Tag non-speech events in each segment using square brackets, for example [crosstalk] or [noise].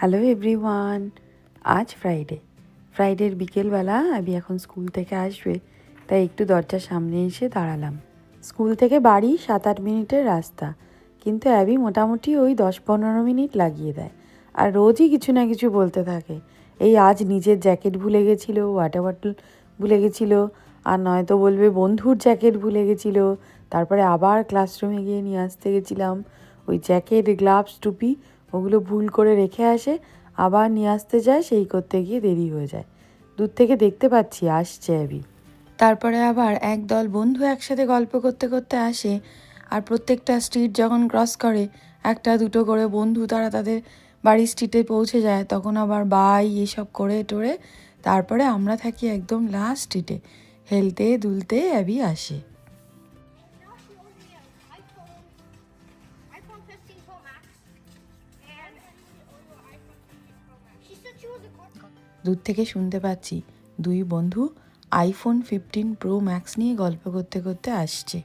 Hello everyone আজ Friday ফ্রাইডের বিকেলবেলা আমি এখন স্কুল থেকে আসবে, তাই একটু দরজার সামনে এসে দাঁড়ালাম। স্কুল থেকে বাড়ি সাত আট মিনিটের রাস্তা, কিন্তু অ্যাবি মোটামুটি ওই দশ পনেরো মিনিট লাগিয়ে দেয়। আর রোজই কিছু না কিছু বলতে থাকে। এই আজ নিজের জ্যাকেট ভুলে গেছিল ওয়াটার বটল ভুলে গেছিল, আর নয়তো বলবে বন্ধুর জ্যাকেট ভুলে গেছিল। তারপরে আবার ক্লাসরুমে গিয়ে নিয়ে আসতে গেছিলাম। ওই জ্যাকেট গ্লাভস টুপি ওগুলো ভুল করে রেখে আসে, আবার নিয়ে আসতে যায়, সেই করতে গিয়ে দেরি হয়ে যায়। দূর থেকে দেখতে পাচ্ছি, আসছে অ্যাবি তারপরে আবার একদল বন্ধু একসাথে গল্প করতে করতে আসে, আর প্রত্যেকটা স্ট্রিট যখন ক্রস করে, একটা দুটো করে বন্ধু তারা তাদের বাড়ির স্ট্রিটে পৌঁছে যায়, তখন আবার বাই, এসব করে টোরে, তারপরে আমরা থাকি একদম লাস্ট স্ট্রিটে হেলতে দুলতে অ্যাবি আসে। দূর থেকে শুনতে পাচ্ছি দুই বন্ধু আইফোন ফিফটিন প্রো ম্যাক্স নিয়ে গল্প করতে করতে আসছে।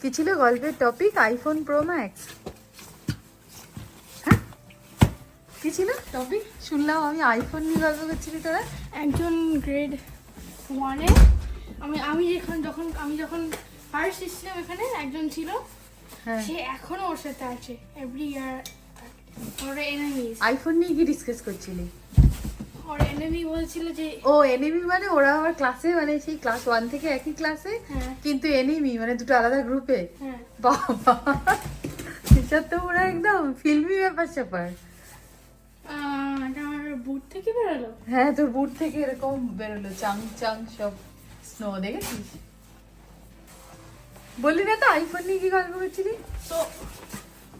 কি ছিল গল্পের টপিক আইফোন প্রো ম্যাক্স হ্যাঁ? কি ছিল টপিক শুনলাম আমি আইফোন নিয়ে গল্প করছিলি তোরা। একজন গ্রেড ওয়ানে আমি আমি যখন যখন আমি যখন ফার্স্ট এসেছিলাম এখানে একজন ছিল সে এখনও ওর সাথে আছে এভরি ইয়ার ওর এনিমিস আইফোন নিয়ে কি ডিসকাস করছিলি? ওর এনিমি বলছিল যে ও এনিমি মানে ওরা আমার ক্লাসে মানে সেই ক্লাস ওয়ান থেকে একই ক্লাসে হ্যাঁ। কিন্তু এনিমি মানে দুটো আলাদা গ্রুপে হ্যাঁ। বাবা এটা তো পুরো একদম ফিল্মি ব্যাপার স্যাপার। বুট থেকে বেরোলো? হ্যাঁ তোর বুট থেকে এরকম বেরোলো চাং চাং সব স্নো দেখেছিস? বললি না তো আইফোন নিয়ে কি গল্প করছিলি? তো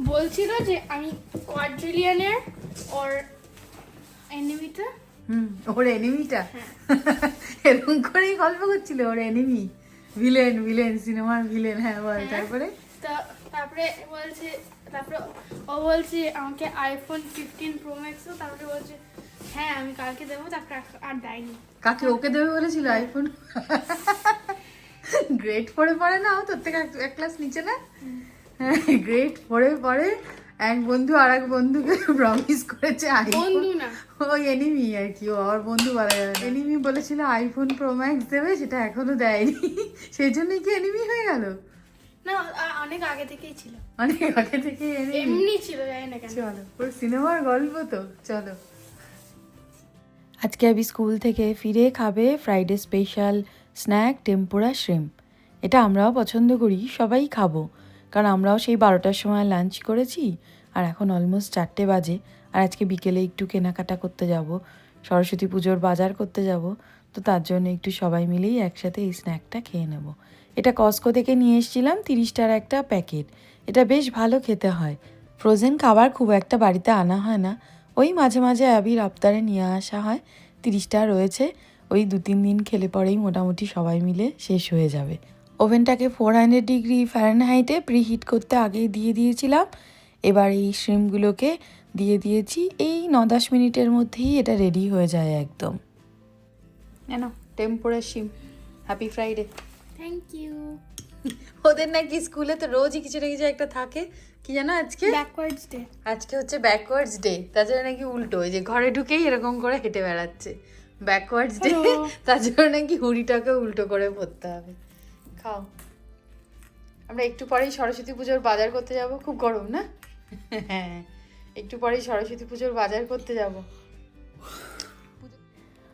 বলছিল যে আমি কোয়াড্রিলিয়নের ওর এনিমিটা হুম ওর এনিমিটা হ্যাঁ। [laughs] এরকম করেই গল্প করছিল ওর এনিমি ভিলেন ভিলেন সিনেমার ভিলেন হ্যাঁ বল হ্যাঁ। তারপরে? তা তারপরে বলছে তারপরে ও বলছে আমাকে আইফোন ফিফটিন প্রো ম্যাক্সও তারপরে বলছে হ্যাঁ আমি কালকে দেবো। তারপরে আর- আর দেয়নি। কাকে ওকে দেবে বলেছিল আইফোন [laughs] গ্রেড ফোরে পড়ে না ও তোর থেকে এক- ক্লাস নিচে না? গ্রেড ফোরে পড়ে এক বন্ধু আর এক বন্ধুকে প্রমিস করেছে আইফোন বন্ধু না। ওই এনিমি আর কি ও আর বন্ধু বলা যাবে এনিমি বলেছিল আইফোন প্রো ম্যাক্স দেবে সেটা এখনও দেয়নি। সেই জন্যই কি এনিমি হয়ে গেল? না অনেক আগে থেকেই ছিল। অনেক আগে থেকে এনিমি এমনি ছিল জানি না কেন। চলো পুরো সিনেমার গল্প তো চলো। আজকে আমি স্কুল থেকে ফিরে খাবে Friday special snack, tempura, shrimp. এটা আমরাও পছন্দ করি, সবাই খাব। কারণ আমরাও সেই বারোটার সময় লাঞ্চ করেছি আর এখন অলমোস্ট চারটে বাজে। আর আজকে বিকেলে একটু কেনাকাটা করতে যাব, সরস্বতী পুজোর বাজার করতে যাব। তো তার জন্য একটু সবাই মিলেই একসাথে এই স্ন্যাকটা খেয়ে নেব। এটা কস্কো থেকে নিয়ে এসেছিলাম, তিরিশটার একটা প্যাকেট। এটা বেশ ভালো খেতে হয়। ফ্রোজেন খাবার খুব একটা বাড়িতে আনা হয় না। ওই মাঝে মাঝে অ্যাবির আবতারে নিয়ে আসা হয়। তিরিশটা রয়েছে। ওই দু তিন দিন খেলে পরেই মোটামুটি সবাই মিলে শেষ হয়ে যাবে। ওভেনটাকে ফোর হান্ড্রেড ডিগ্রি ফ্যারেনহাইটে প্রিহিট করতে আগেই দিয়ে দিয়েছিলাম। এবার এই শ্রিমগুলোকে দিয়ে দিয়েছি এই ন দশ মিনিটের মধ্যেই এটা রেডি হয়ে যায় একদম। কেন টেম্পোরা শিম হ্যাপি ফ্রাইডে থ্যাংক ইউ ওদের নাকি স্কুলে তো রোজই কিছু না কিছু একটা থাকে। কি জানো আজকে? ব্যাকওয়ার্ডস ডে আজকে হচ্ছে ব্যাকওয়ার্ডস ডে তাছাড়া নাকি উল্টো ওই যে ঘরে ঢুকেই এরকম করে হেঁটে বেড়াচ্ছে। Backwards day. তার জন্য নাকি হুড়িটাকে উল্টো করে পড়তে হবে। খাও। আমরা একটু পরেই সরস্বতী পুজোর বাজার করতে যাব খুব গরম না? হ্যাঁ। একটু পরেই সরস্বতী পুজোর বাজার করতে যাব।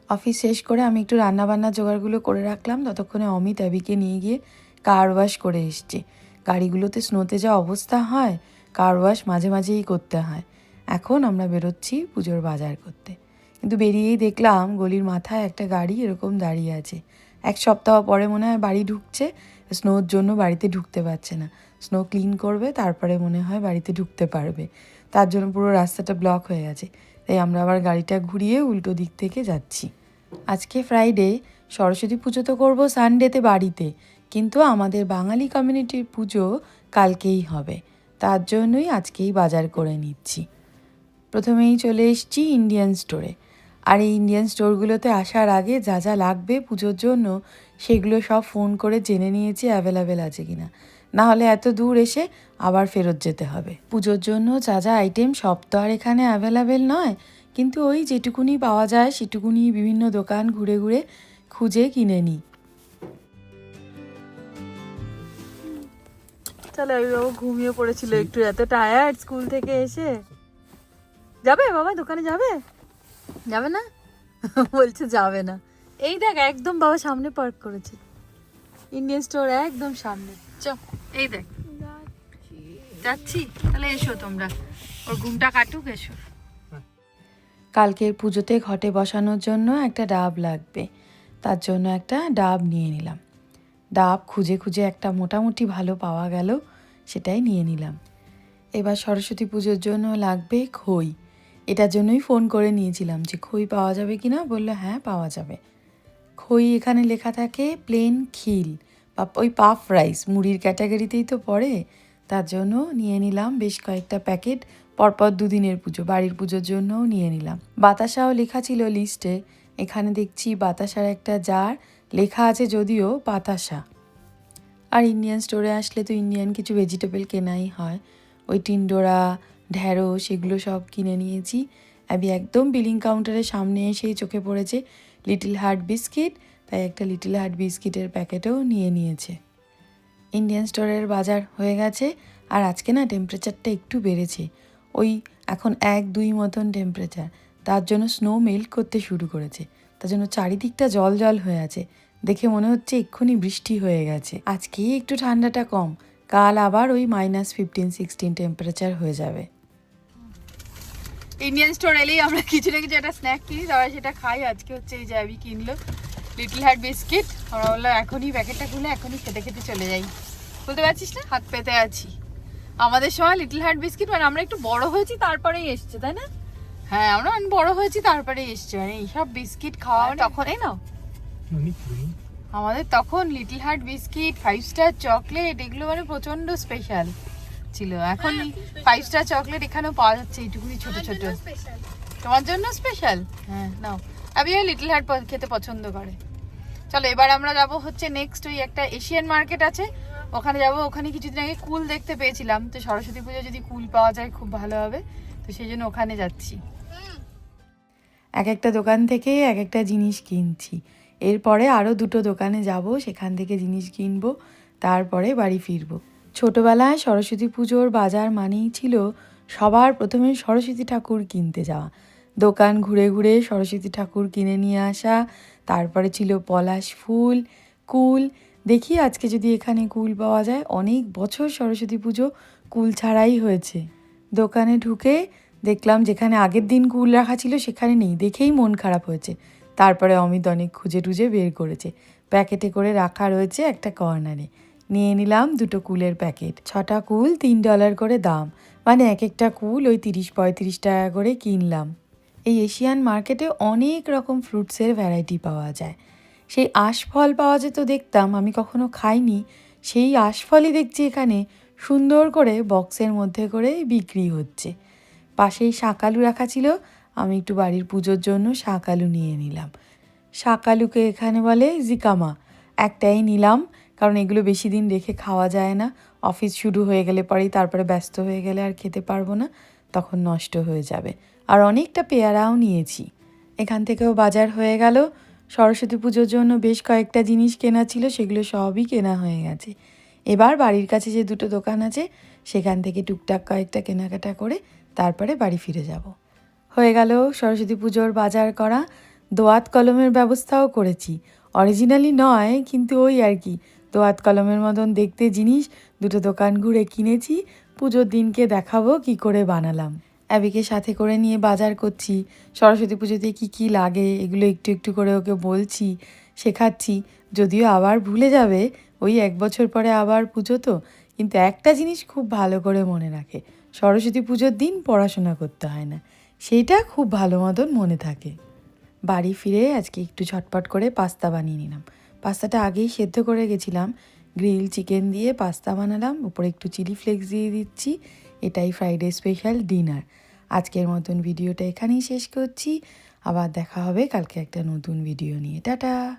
অফিস শেষ করে আমি একটু রান্নাবান্না জোগাড়গুলো করে রাখলাম ততক্ষণে অমিত অ্যাবিকে নিয়ে গিয়ে কার ওয়াশ করে এসছে। গাড়িগুলোতে স্নোতে যা অবস্থা হয় কার ওয়াশ মাঝে মাঝেই করতে হয়। এখন আমরা বেরোচ্ছি পুজোর বাজার করতে। কিন্তু বেরিয়েই দেখলাম গলির মাথায় একটা গাড়ি এরকম দাঁড়িয়ে আছে। এক সপ্তাহ পরে মনে হয় বাড়ি ঢুকছে, স্নোর জন্য বাড়িতে ঢুকতে পারছে না। স্নো ক্লিন করবে, তারপরে মনে হয় বাড়িতে ঢুকতে পারবে। তার জন্য পুরো রাস্তাটা ব্লক হয়ে গেছে তাই আমরা আবার গাড়িটা ঘুরিয়ে উল্টো দিক থেকে যাচ্ছি। আজকে ফ্রাইডে সরস্বতী পুজো তো করব সানডেতে বাড়িতে। কিন্তু আমাদের বাঙালি কমিউনিটির পুজো কালকেই হবে। তার জন্যই আজকেই বাজার করে নিচ্ছি। প্রথমেই চলে এসছি ইন্ডিয়ান স্টোরে আর এই ইন্ডিয়ান স্টোরগুলোতে আসার আগে যা যা লাগবে পুজোর জন্য, সেগুলো সব ফোন করে জেনে নিয়েছি অ্যাভেলেবেল আছে কিনা। না হলে এত দূর এসে আবার ফেরত যেতে হবে। পুজোর জন্য যা যা আইটেম সব তো আর এখানে অ্যাভেলেবেল নয়, কিন্তু ওই যেটুকুনি পাওয়া যায় সেটুকুনি বিভিন্ন দোকান ঘুরে ঘুরে খুঁজে কিনে নিই চলো বাবা ঘুমিয়ে পড়েছিল একটু, এত টায়ার্ড স্কুল থেকে এসে। যাবে বাবা, দোকানে যাবে? যাবে না? [laughs] বলছে যাবে না। এই দেখ, একদম বাবা সামনে পার্ক করেছে। ইন্ডিয়ান স্টোর একদম সামনে। চ, এই দেখ। যাচ্ছি, তাহলে এসো তোমরা। ওর ঘুমটা কাটুক, এসো। কালকের পুজোতে ঘটে বসানোর জন্য একটা ডাব লাগবে। তার জন্য একটা ডাব নিয়ে নিলাম। ডাব খুঁজে খুঁজে একটা মোটামুটি ভালো পাওয়া গেল, সেটাই নিয়ে নিলাম। এবার সরস্বতী পুজোর জন্য লাগবে খই। এটার জন্যই ফোন করে নিয়েছিলাম যে, খই পাওয়া যাবে কি না বলল হ্যাঁ পাওয়া যাবে। খই এখানে লেখা থাকে প্লেন খিল বা ওই পাফ রাইস মুড়ির ক্যাটাগরিতেই তো পড়ে। তার জন্য নিয়ে নিলাম বেশ কয়েকটা প্যাকেট পরপর দুদিনের পুজো, বাড়ির পুজোর জন্যও নিয়ে নিলাম। বাতাসাও লেখা ছিল লিস্টে এখানে দেখছি বাতাসার একটা জার লেখা আছে যদিও বাতাসা। আর ইন্ডিয়ান স্টোরে আসলে তো ইন্ডিয়ান কিছু ভেজিটেবল কেনাই হয়। ওই টিন্ডোরা ঢ্যাঁড়স, এগুলো সব কিনে নিয়েছি। অ্যাবি একদম বিলিং কাউন্টারের সামনে এসেই চোখে পড়েছে। লিটল হার্ট বিস্কিট তাই একটা লিটল হার্ট বিস্কিটের প্যাকেটও নিয়ে নিয়েছে। ইন্ডিয়ান স্টোরের বাজার হয়ে গেছে, আর আজকে না টেম্পারেচারটা একটু বেড়েছে। ওই এখন এক দুই মতন টেম্পারেচার তার জন্য স্নো মেল্ট করতে শুরু করেছে। তার জন্য চারিদিকটা জল জল হয়ে আছে। দেখে মনে হচ্ছে এক্ষুনি বৃষ্টি হয়ে গেছে। আজকে একটু ঠান্ডাটা কম, কাল আবার ওই মাইনাস ফিফটিন সিক্সটিন টেম্পারেচার হয়ে যাবে। ইন্ডিয়ান স্টোর এলেই আমরা কিছু না কিছু একটা স্ন্যাক কিনি তারপর সেটা খাই। আজকে হচ্ছে এই যে আবি কিনলো লিটল হার্ট বিস্কিট আমরা বলল এখনই প্যাকেটটা খুলে এখনই খেতে খেতে চলে যাই। বুঝতে পারছিস না? হাত পেতে আছি। আমাদের সময় লিটল হার্ট বিস্কিট মানে আমরা একটু বড় হয়েছি তারপরেই এসছে তাই না? হ্যাঁ আমরা অনেক বড় হয়েছি তারপরেই এসছে। মানে এইসব বিস্কিট খাওয়া মানে তখন এই নাও। আমাদের তখন little heart biscuit five star chocolate এগুলো মানে প্রচণ্ড স্পেশাল ছিল। এখন ফাইভ স্টার চকলেট এখানেও পাওয়া যাচ্ছে এইটুকুনি ছোট ছোট। স্পেশাল তোমার জন্য স্পেশাল হ্যাঁ নাও। আমি ওই লিটল হার্ট খেতে পছন্দ করে। চলো এবার আমরা যাব হচ্ছে নেক্সট ওই একটা এশিয়ান মার্কেট আছে। ওখানে যাব। ওখানে কিছুদিন আগে কুল দেখতে পেয়েছিলাম। তো সরস্বতী পুজো যদি কুল পাওয়া যায় খুব ভালো হবে। তো সেই জন্য ওখানে যাচ্ছি। এক একটা দোকান থেকে এক একটা জিনিস কিনছি। এরপরে আরও দুটো দোকানে যাব। সেখান থেকে জিনিস কিনবো। তারপরে বাড়ি ফিরবো। ছোটবেলায় সরস্বতী পুজোর বাজার মানেই ছিল সবার প্রথমে সরস্বতী ঠাকুর কিনতে যাওয়া। দোকান ঘুরে ঘুরে সরস্বতী ঠাকুর কিনে নিয়ে আসা, তারপরে ছিল পলাশ ফুল, কুল। দেখি আজকে যদি এখানে কুল পাওয়া যায়, অনেক বছর সরস্বতী পুজো কুল ছাড়াই হয়েছে। দোকানে ঢুকে দেখলাম যেখানে আগের দিন কুল রাখা ছিল সেখানে নেই, দেখেই মন খারাপ হয়েছে। তারপরে অমিত অনেক খুঁজে টুজে বের করেছে। প্যাকেটে করে রাখা রয়েছে একটা কর্নারে। নিয়ে নিলাম দুটো কুলের প্যাকেট। ছটা কুল, তিন ডলার করে দাম। মানে এক একটা কুল ওই তিরিশ পঁয়ত্রিশ টাকা করে কিনলাম। এই এশিয়ান মার্কেটে অনেক রকম ফ্রুটসের ভ্যারাইটি পাওয়া যায়। সেই আশফল পাওয়া যেত দেখতাম, আমি কখনো খাইনি। সেই আশফলই দেখছি এখানে সুন্দর করে বক্সের মধ্যে করে বিক্রি হচ্ছে। পাশেই শাকালু রাখা ছিল, আমি একটু বাড়ির পুজোর জন্য শাকালু নিয়ে নিলাম। শাকালুকে এখানে বলে জিকামা। একটাই নিলাম কারণ এগুলো বেশি দিন রেখে খাওয়া যায় না। অফিস শুরু হয়ে গেলে পরেই তারপরে ব্যস্ত হয়ে গেলে আর খেতে পারব না, তখন নষ্ট হয়ে যাবে। আর অনেকটা পেয়ারাও নিয়েছি। এখান থেকেও বাজার হয়ে গেল। সরস্বতী পুজোর জন্য বেশ কয়েকটা জিনিস কেনা ছিল, সেগুলো সবই কেনা হয়ে গেছে। এবার বাড়ির কাছে যে দুটো দোকান আছে, সেখান থেকে টুকটাক কয়েকটা কেনাকাটা করে তারপরে বাড়ি ফিরে যাব। হয়ে গেল সরস্বতী পুজোর বাজার করা। দোয়াত কলমের ব্যবস্থাও করেছি। অরিজিনালি নয়, কিন্তু ওই আর কি। দোয়াত কলমের মতন দেখতে জিনিস, দুটো দোকান ঘুরে কিনেছি, পুজোর দিনকে দেখাবো কি করে বানালাম। অ্যাবিকে সাথে করে নিয়ে বাজার করছি, সরস্বতী পুজোতে কি কি লাগে, এগুলো একটু একটু করে ওকে বলছি, শেখাচ্ছি, যদিও আবার ভুলে যাবে, ওই এক বছর পরে আবার পুজো তো, কিন্তু একটা জিনিস খুব ভালো করে মনে রাখে, সরস্বতী পুজোর দিন পড়াশোনা করতে হয় না সেইটা খুব ভালো মতন মনে থাকে। বাড়ি ফিরে আজকে একটু ঝটপট করে পাস্তা বানিয়ে নিলাম পাস্তাটা আগেই সেদ্ধ করে গেছিলাম। গ্রিল চিকেন দিয়ে পাস্তা বানালাম, উপরে একটু চিলি ফ্লেক্স দিয়ে দিচ্ছি। এটাই ফ্রাইডে স্পেশাল ডিনার। আজকের মতন ভিডিওটা এখানেই শেষ করছি। আবার দেখা হবে কালকে একটা নতুন ভিডিও নিয়ে। টাটা!